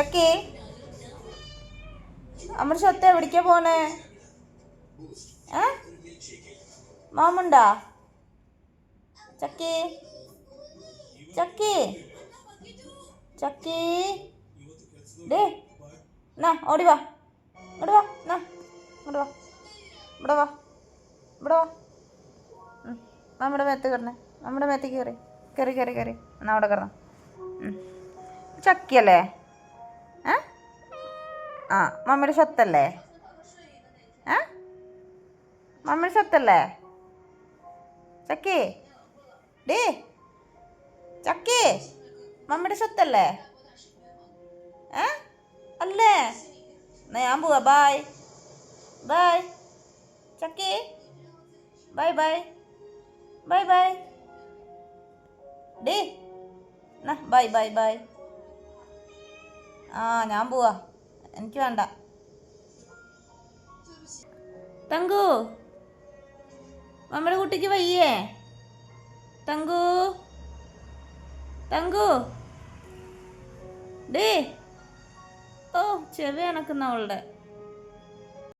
ചക്കി. നമ്മുടെ സ്വത്ത് എവിടേക്കാ പോണേ? ഏ? മാമുണ്ടാ? ചക്കി. ചക്കി. ചക്കി. ഡേ നാ ഓടി വാ. ഇങ്ങോട്ട് വാ നാ ഇങ്ങോട്ട് വാ. ഇവിടെ വാ. ഇവിടെ വാ. നമ്മുടെ മേത്ത് കയറണേ. നമ്മുടെ മേത്തേക്ക് കയറി. കയറി കയറി കയറി. എന്നാ അവിടെ കയറണം. ചക്കിയല്ലേ? ആ മമ്മിയുടെ സ്വത്തല്ലേ? ഏ? മമ്മിയുടെ സ്വത്തല്ലേ? ചക്കി. ഡേ. ചക്കി. മമ്മിയുടെ സ്വത്തല്ലേ? ഏ? അല്ലേ? എന്നാ ഞാൻ പോവാ. Bye bye Chakki. Bye bye. Bye bye. Day. Bye bye bye. ആ ഞാൻ പോവാ. എനിക്ക് വേണ്ട. തങ്കു നമ്മുടെ കുട്ടിക്ക് വയ്യേ. തങ്കു തങ്കു. ഡേ ഓ ചെവി അണക്കുന്ന അവളുടെ.